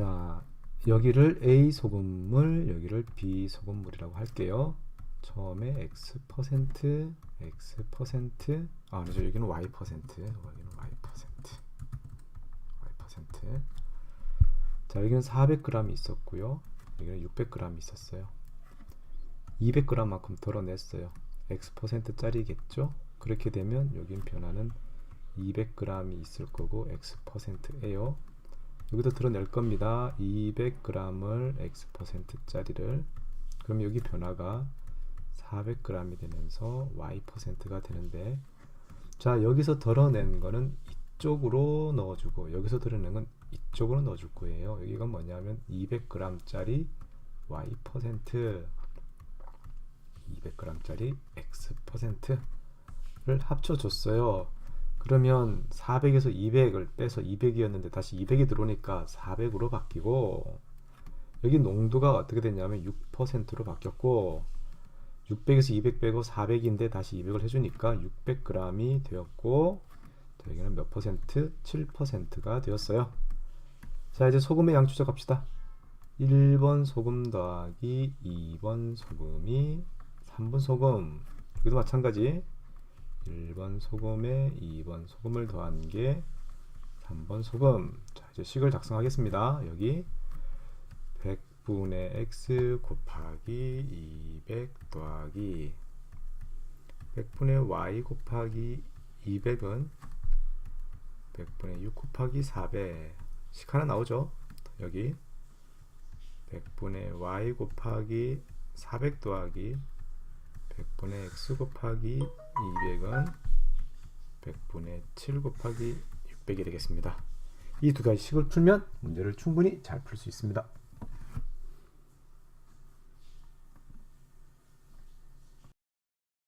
자, 여기를 A 소금물, 여기를 B 소금물이라고 할게요. 처음에 X 퍼센트, X 퍼센트, 아, 아니죠. 여기는 Y 퍼센트, 여기는 Y 퍼센트, Y 퍼센트. 자, 여기는 400g이 있었고요. 여기는 600g이 있었어요. 200g만큼 덜어냈어요. X 퍼센트 짜리겠죠? 그렇게 되면 여긴 변화는 200g이 있을 거고 X 퍼센트예요. 여기도 드러낼 겁니다. 200g을 X 퍼센트짜리를 그럼 여기 변화가 400g이 되면서 Y 퍼센트가 되는데 자 여기서 덜어낸 거는 이쪽으로 넣어주고 여기서 덜어낸 건 이쪽으로 넣어줄 거예요. 여기가 뭐냐면 200g짜리 Y 퍼센트 200g짜리 X 퍼센트를 합쳐줬어요. 그러면 400에서 200을 빼서 200이었는데 다시 200이 들어오니까 400으로 바뀌고 여기 농도가 어떻게 됐냐면 6%로 바뀌었고 600에서 200 빼고 400인데 다시 200을 해주니까 600g이 되었고 자, 여기는 몇 퍼센트? 7%가 되었어요. 자 이제 소금의 양 추적합시다. 1번 소금 더하기 2번 소금이 3번 소금 여기도 마찬가지 1번 소금에 2번 소금을 더한 게 3번 소금. 자 이제 식을 작성하겠습니다. 여기 100분의 x 곱하기 200 더하기 100분의 y 곱하기 200은 100분의 6 곱하기 400 식 하나 나오죠? 여기 100분의 y 곱하기 400 더하기 100분의 x 곱하기 200은 100분의 7 곱하기 600이 되겠습니다. 이 두 가지 식을 풀면 문제를 충분히 잘 풀 수 있습니다.